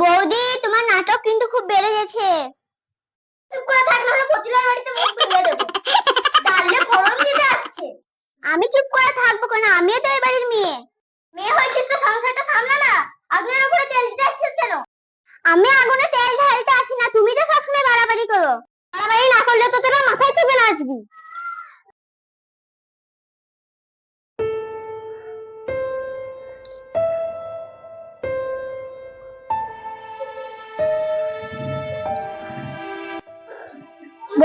বৌদি তোমার নাটক কিন্তু খুব বেড়ে গেছে। আমি চুপ করে থাকব কেন? আমিও তো এই বাড়ির মেয়ে। মেয়ে হয়েছিস তো সংসারটা সামলা না। আগুনের উপরে তেল দিতে আসছিস কেন? আমি আগুনে তেল ঢালতে আসি না তুমি তো সবসময় বাড়াবাড়ি করো। বাড়াবাড়ি না করলে তো তোরা মাথায় চেপে নাচবি।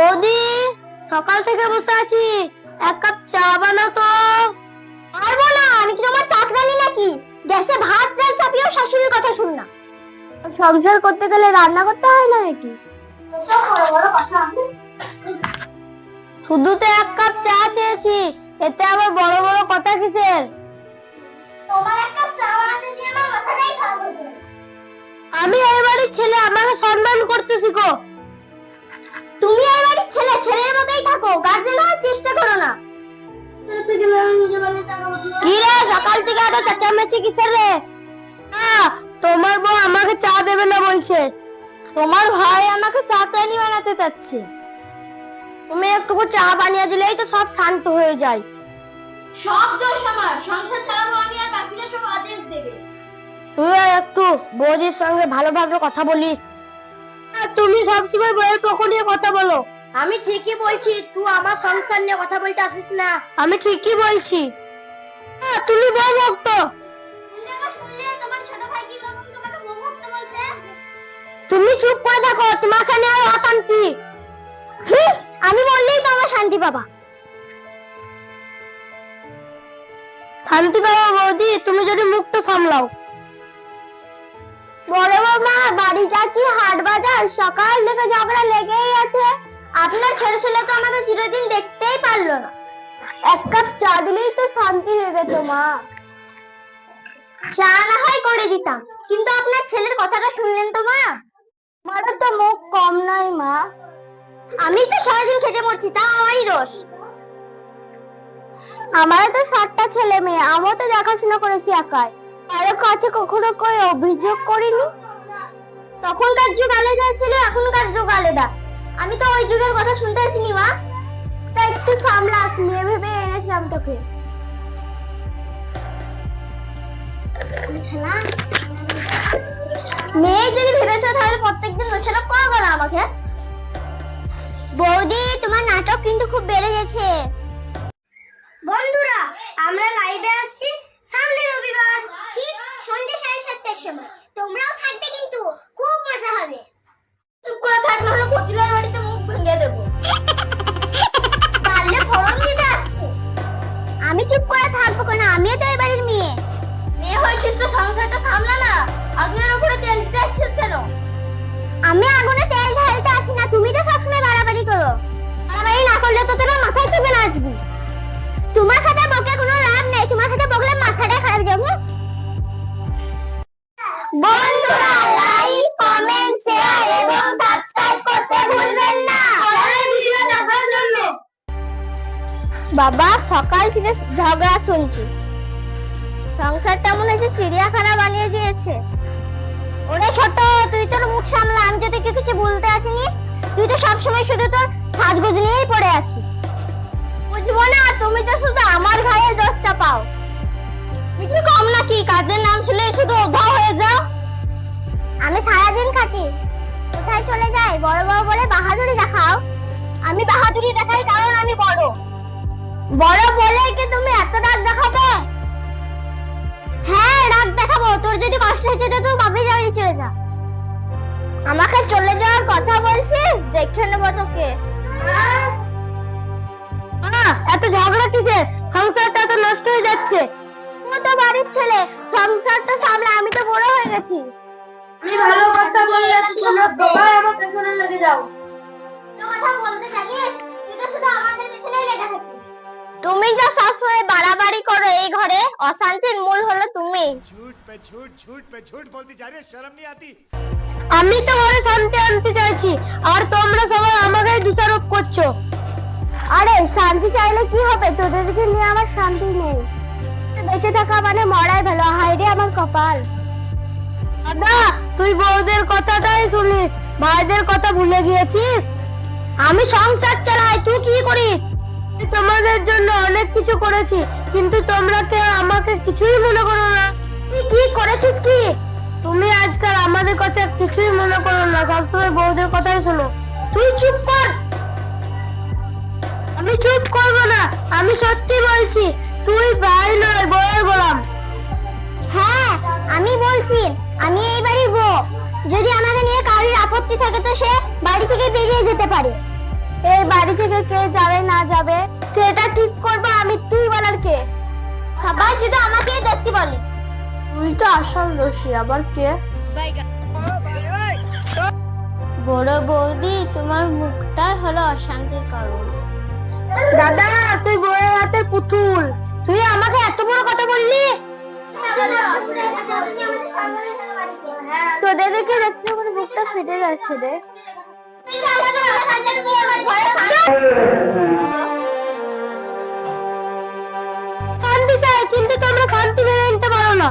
বৌদি সকাল থেকে বসে আছি। এক কাপ চা বানাও তো। পারব না আমি কি তোমার চাকরানি নাকি? গ্যাসে ভাত চাল চাপিয়েও শাশুড়ির কথা শুন না। সংসার করতে গেলে রান্না করতে হয় না নাকি? শুধু তো এক কাপ চা চেয়েছি এতে আবার বড় বড় কথা কিসের? তোমার এক কাপ চা বানাতে আমার মাথাটাই খারাপ হয়েছে আমি এই বাড়ির ছেলে আমাকে সম্মান করতে শিখো ছেলে ছেলের মতোই থাকো গার্জেন হওয়ার চেষ্টা করো না। কি রে সকাল থেকে এত চেঁচামেচি কিসের রে? তোমার বউ আমাকে চা দেবে না বলছে। তোমার ভাই আমাকে চা পানি বানাতে চাচ্ছে। তুমি একটুকু চা বানিয়ে দিলেই তো সব শান্ত হয়ে যায়। সব দোষ আমার। সংসার চালাবো আমি আর বাকিরা সব আদেশ দেবে। তুই একটু বৌদির সঙ্গে ভালোভাবে কথা বলিস। তুমি সবসময় বউয়ের পক্ষ নিয়ে কথা বলো। আমি ঠিকই বলছি তুই আমার সংসার নিয়ে কথা বলতে আসিস না। আমি ঠিকই বলছি। আহ, তুমি বউ ভক্ত। তুমি চুপ করে থাকো তোমাকে নিয়ে আর অশান্তি। আমি বললেই তো আমার শান্তি পাবা। শান্তি পাবা বৌদি তুমি যদি মুখটা সামলাও। বড় মামা বাড়িটা কি হাট বাজার সকাল থেকে ঝগড়া লেগেই আপনার ছেলে ছেলে তো আমাকে চিরদিন দেখতেই পারল না। এক কাপ চা দিলেই তো শান্তি হয়ে গেছে মা। চা না হয় করে দিতাম, কিন্তু আপনার ছেলের কথাটা শুনলেন তো, মা? মার তো মুখ কম নয়, মা। আমি তো সারাদিন খেতে মরছি তা আমারই দোষ। আমার তো সাতটা ছেলে মেয়ে, আমিও তো দেখাশোনা করেছি একাই। কারও কাছে কখনো করে অভিযোগ করিনি। তখনকার যুগ আলাদা ছিল, এখনকার যুগ আলাদা। আমি তো ওই যুগের কথা শুনতে আসিনি, মা। তা একটু সামলাস মেয়ে ভেবে এনেছিলাম তোকে। মেয়ে যদি ভেবেছো তাহলে প্রত্যেকদিন আমাকে। বৌদি, তোমার নাটক কিন্তু খুব বেড়ে গেছে। বন্ধুরা, আমরা লাইভে আসছি সামনে রবিবার, ঠিক সন্ধ্যে সাড়ে সাতটার সময়। তোমরাও থাকবে কিন্তু চুপ করে থাকব কেন? আমিও তো এই মেয়ে। মেয়ে হয়েছিস তো সংসারটা সামলা না বাবা, সকাল থেকে ঝগড়া শুনছি সংসারটা মনে হচ্ছে চিড়িয়াখানা বানিয়ে দিয়েছে। ওরে ছোট, তুই তোর মুখ সামলা, আমি তোকে কিছু বলতে আসিনি, তুই তো সবসময় শুধু তোর সাজগোজ নিয়েই পড়ে আছিস। বুঝব না, তুমি তো শুধু আমার ঘায়ে দোষটা পাও। কিছু কম নাকি, কাজের নাম শুনলে শুধু ওধা হয়ে যাও। আমি সারাদিন খাটি। কোথায় চলে যাই? বড় বড় বলে বাহাদুরি দেখাও। আমি বাহাদুরি দেখাই কারণ আমি বড়। বড় বলে কি তুমি এত রাগ দেখাবে? হ্যাঁ রাগ দেখাবো। তোর যদি কষ্ট হচ্ছে তো তুই বাপের বাড়ি চলে যা। আমাকে চলে যাওয়ার কথা বলছিস? দেখে নেব তোকে। এত ঝগড়া কিসের? সংসারটা তো নষ্ট হয়ে যাচ্ছে। ও তো বাড়ির ছেলে। সংসারটা সামনে আমি তো বড় হয়ে গেছি। আমি ভালো কথা বললে তোমরা সবাই আমার পেছনে লেগে যাও। কথা বলতে থাকিস? তুই তো শুধু আমাদের পিছনেই লেগে থাকিস। তুমি যা সবসময় বাড়াবাড়ি করো এই ঘরে অশান্তির মূল হলো তুমি झूठ पे झूठ झूठ पे झूठ बोलती जा रही है शर्म नहीं आती আমি তো ঘরে শান্তি আনতে চাইছি আর তোমরা সবাই আমাকে দোষারোপ করছো আরে শান্তি চাইলে কি হবে তোদেরকে নিয়ে আমার শান্তি নেই বেঁচে থাকা মানে মরাই ভালো হাইরে আমার কপাল দাদা তুই বউদের কথাটাই শুনিস ভাইদের কথা ভুলে গিয়েছিস আমি সংসার চালাই তুই কি করিস আমি তোমাদের জন্য অনেক কিছু করেছি, কিন্তু তোমরা কেউ আমাকে কিছুই মনে করো না। তুই কি করেছিস কি? তুমি আজকাল আমাদের কথা কিছুই মনে করো না সবসময় বউদের কথাই শোনো। তুই চুপ কর! আমি চুপ করব না, আমি সত্যি বলছি, তুই ভাই নয় বউয়ের গোলাম। হ্যাঁ আমি বলছি, আমি এই বাড়ির বউ। যদি আমাকে নিয়ে কারোর আপত্তি থাকে তো সে বাড়ি থেকে বেরিয়ে যেতে পারে। এই বাড়ি থেকে কে যাবে, না যাবে, সেটা ঠিক করব আমি তুই বলার কে? সবাই শুধু আমাকেই দেখতে বলে। তুই তো আসল দোষী, আবার কে? বড় বৌদি, তোমার মুখটাই হলো অশান্তির কারণ। দাদা, তুই বউয়ের হাতে পুতুল। তুই আমাকে এত বড় কথা বললি? তোদের দেখে দেখতে বুকটা ফেটে যাচ্ছে রে। শান্তি চাই কিন্তু তোমরা শান্তি মেনে নিতে পারো না।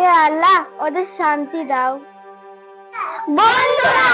এ আল্লাহ ওদের শান্তি দাও। বন্ধুরা